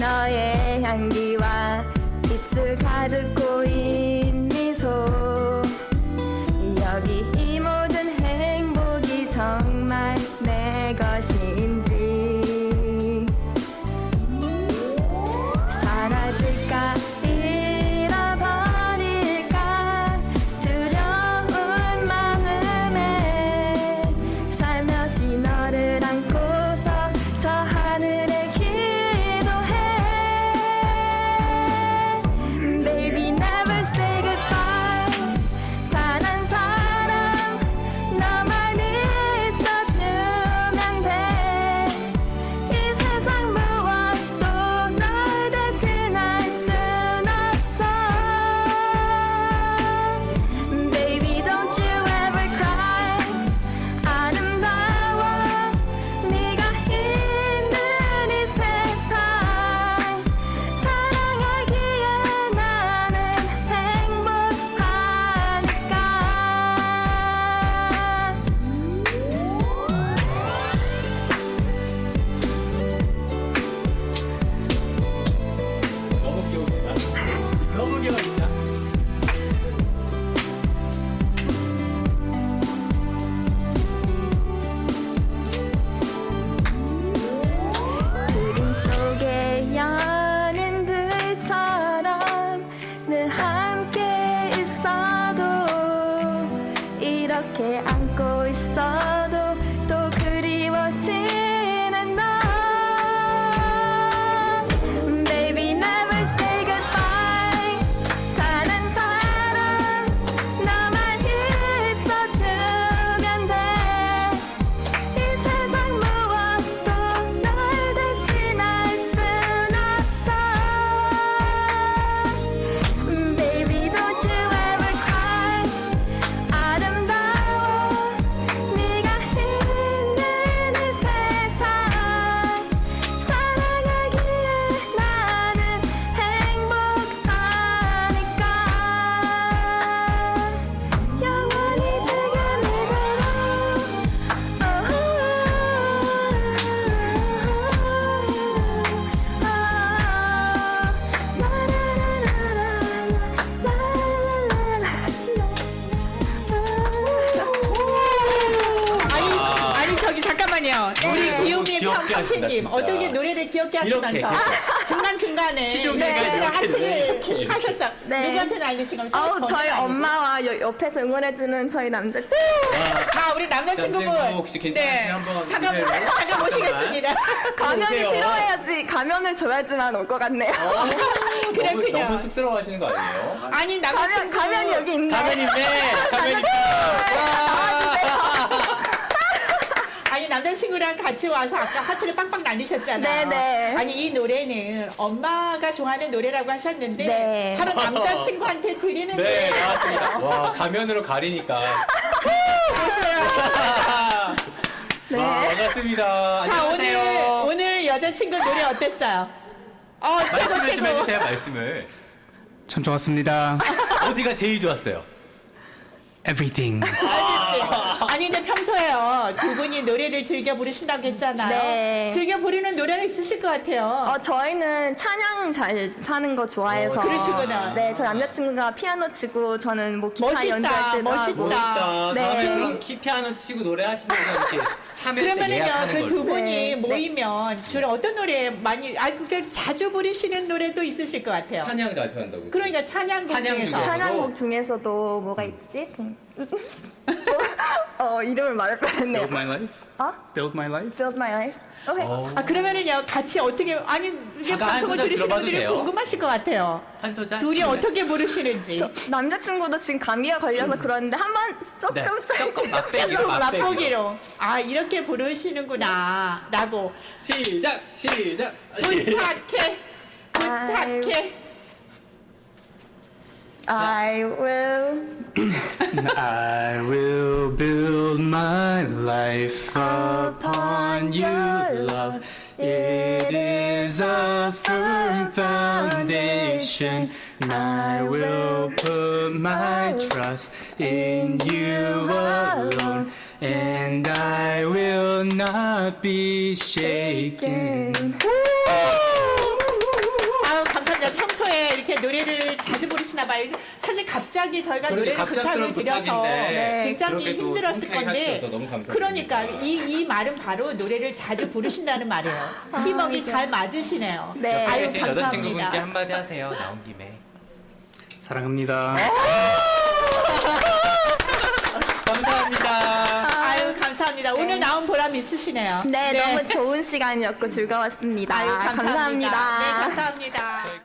너의 향기와 입술 가득 고인 잠깐만요. 우리 귀요미 귀엽게 하신다, 팡팡님 진짜. 어떻게 노래를 귀엽게 이렇게, 하시면서 중간 중간에 이렇게, 하트를 이렇게, 이렇게. 하셨어. 네. 누구한테 날리시면서 아우 저희 엄마와 여- 옆에서 응원해주는 저희 남자친구 자 우리 남자친구분 남자친구 혹시 괜찮으시면 한번 잠깐 인사를 잠깐 모시겠습니다. 가면이 오세요. 필요해야지 가면을 줘야지만 올 것 같네요 너무, 그랬군요. 너무 쑥스러워하시는 거 아니에요? 아니 가면, 남자친구 가면이 여기 있네 가면 있네. 가면 있다. 남자친구랑 같이 와서 아까 하트를 빵빵 날리셨잖아요. 네네. 아니 이 노래는 엄마가 좋아하는 노래라고 하셨는데 네. 바로 남자친구한테 드리는 네, 노래. 나왔습니다. 와, 가면으로 가리니까. 네. 와, 반갑습니다. 자 오늘 안녕하세요. 오늘 여자친구 노래 어땠어요? 어 최고 말씀을 좀 최고. 해주세요, 말씀을. 참 좋았습니다. 어디가 제일 좋았어요? Everything. 아 니 근데 평소에요 두 분이 노래를 즐겨 부르신다고 했잖아요. 네. 즐겨 부르는 노래가 있으실 것 같아요. 어, 저희는 찬양 잘 하는 거 좋아해서 어, 그러시구나. 네, 저 남자친구가 피아노 치고 저는 뭐 기타 멋있다, 연주할 때도 멋있다. 하고 멋있다. 네. 다음에 그- 그럼 키피아노 치고 노래하시면서 이렇게 3회 때 그러면은요 예약하는 그 걸로. 두 분이 네, 네. 모이면 주로 어떤 노래 많이 아 그게 자주 부르시는 노래도 있으실 것 같아요. 찬양 자주 한다고. 그러니까 찬양곡 찬양 중에서 중에서. 찬양곡 중에서도 뭐가 있지? 동... 어, 이름을 말할 뻔했네요. Build my life. 어? Build my life. Build my life. 오케이. 어, 아 그러면은요 같이 어떻게 아니 이게 잠깐 한 방송을 소절 들으시는 들어봐도 분들이 돼요? 궁금하실 것 같아요. 한 소절. 둘이 네. 어떻게 부르시는지. 저 남자친구도 지금 감기가 걸려서 그러는데 한번 조금 네, 조금 맛배기로. 맛보기로 아 이렇게 부르시는구나 라고 시작 시작. 부탁해 부탁해 I will I will build my life upon your love. It is a firm foundation. I will put my trust in you alone. And I will not be shaken. 봐요. 사실 갑자기 저희가 그러게, 노래를 부탁을 갑작스러운 드려서 부탁인데 네. 굉장히 그렇게 또 힘들었을 흔쾌히 건데 하셔서 너무 감사드립니다. 그러니까 이, 이 말은 바로 노래를 자주 부르신다는 말이에요. 팀워크 그죠. 잘 맞으시네요. 네. 아유 계신 여자친구분께 감사합니다. 한마디 하세요. 나온 김에. 사랑합니다. 감사합니다. 아유 감사합니다. 오늘 나온 보람 있으시네요. 네, 너무 좋은 시간이었고 즐거웠습니다. 아유 감사합니다. 감사합니다. 네 감사합니다.